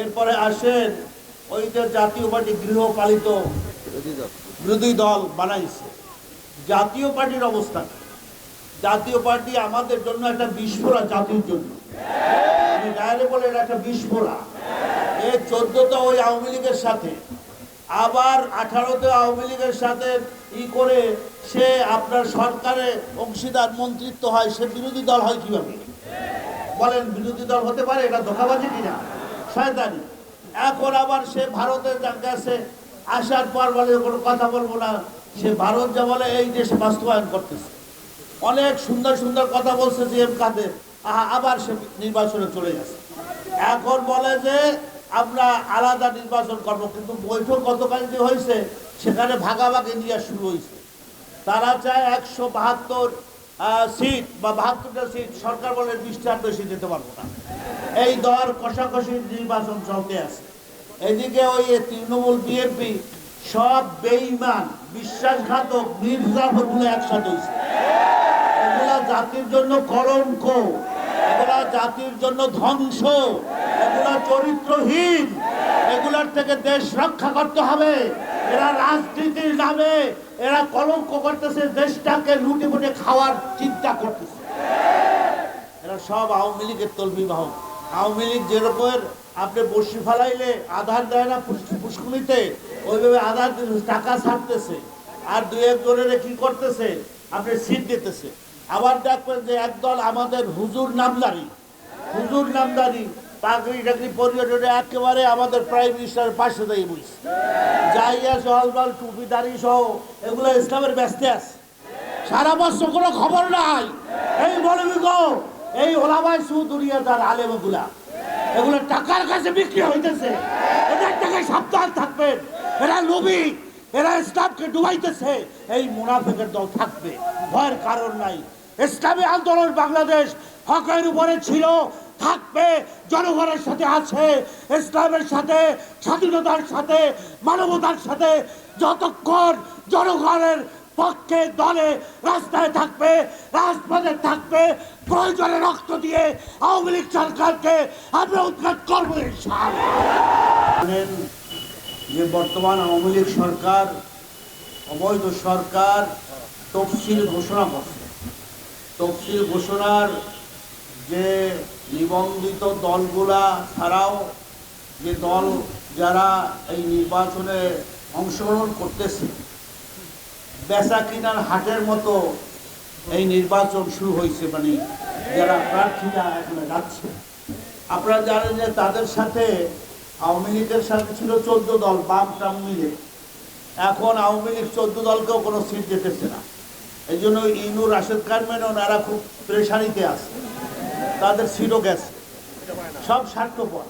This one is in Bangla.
এরপরে আসেন ওই যে জাতীয় পার্টি গৃহপালিত বিরোধী দল বানাইছে। জাতীয় পার্টির অবস্থা জাতীয় পার্টি আমাদের জন্য একটা বিস্ফোরা জাতির জন্য। বলে একটা বিস্ফোরা এ চোদ্দতে ওই আওয়ামী লীগের সাথে, আবার আঠারোতে আওয়ামী লীগের সাথে ই করে সে আপনার সরকারে অংশীদার মন্ত্রিত্ব হয়, সে বিরোধী দল হয় কীভাবে? বলেন, বিরোধী দল হতে পারে, এটা ধোকাবাজি কিনা? শয়তানি এখন আবার সে ভারতে গেছে আসার পর বলে কোনো কথা বলব না। সে ভারত যা বলে এই দেশ বাস্তবায়ন করতেছে। অনেক সুন্দর সুন্দর কথা বলছে জি এম কাদের। আহা, আবার সে নির্বাচনে চলে গেছে। এখন বলে যে আমরা আলাদা নির্বাচন করব কিন্তু বৈঠক গতকাল যে হয়েছে সেখানে ভাগাভাগি নিয়ে শুরু হয়েছে। তারা চায় একশো বাহাত্তর সিট বা বাহাত্তরটা সিট সরকার বলে বিশটার বেশি দিতে পারব না। এই দর কষাকষি নির্বাচন চলতে আছে। এদিকে ওই তৃণমূল বিএনপি সব বেইমান, বিশ্বাসঘাতক মির্জাফরগুলো একসাথে হয়েছে এগুলা জাতির জন্য কলঙ্ক, এগুলা জাতির জন্য ধ্বংস, এগুলা চরিত্রহীন, এগুলার থেকে দেশ রক্ষা করতে হবে। এরা রাজনীতির নামে এরা কলঙ্ক করতেছে, দেশটাকে লুটে ফুটে খাওয়ার চিন্তা করতেছে। এরা সব আওয়ামী লীগের তলবি বাহক আওয়ামী লীগ যেরকমের, আপনি বসি ফেলাইলে আধার দেয় না পুষ- পুষ্কুনিতে ওইভাবে আধার টাকা ছাড়তেছে। আর দুই একজনের কি করতেছে? আপনি সিট দিতেছে। আবার দেখবেন যে একদল আমাদের হুজুর নামদারি। হুজুর নামদারি। একেবারে আমাদের টুপি এগুলো ব্যস্তে আছে। কোনো খবর নাই। এই এই ওলাবাই সুদুরিয়াদার আলেমগুলা, এগুলো টাকার কাছে বিক্রি হইতেছে। এদের টাকায় সাবধান থাকবেন। এরা লোভী, এরা ইসলামকে ডুবাইতেছে। এই মুনাফেকের দল থাকবে, ভয়ের কারণ নাই। ইসলামী আন্দোলন বাংলাদেশ হকের উপরে ছিল থাকবে, জনগণের সাথে আছে, ইসলামের সাথে, স্বাধীনতার সাথে, মানবতার সাথে যতক্ষণ জনগণের পক্ষে দলে রাস্তায় থাকবে, রাজপথে থাকবে, প্রয়োজনে রক্ত দিয়ে আওয়ামী লীগ সরকারকে আমরা উৎখাত করব। যে বর্তমান আওয়ামী লীগ সরকার, অবৈধ সরকার তফসিল ঘোষণা করছে তফসিল ঘোষণার যে নিবন্ধিত দলগুলা ছাড়াও যে দল যারা এই নির্বাচনে অংশগ্রহণ করতেছে বেচা কিনার হাটের মতো এই নির্বাচন শুরু হয়েছে মানে যারা প্রার্থীরা এখানে যাচ্ছে। আপনারা জানেন যে তাদের সাথে আওয়ামী লীগের সাথে ছিল চোদ্দ দল, বাম টাম মিলে। এখন আওয়ামী লীগ চোদ্দ দলকেও কোনো সিট যেতেছে না। এই জন্য ইনু রাশেদ মেনন, এরা খুব প্রেশারিতে আছে। তাদের সিরো গেছে সব স্বার্থপর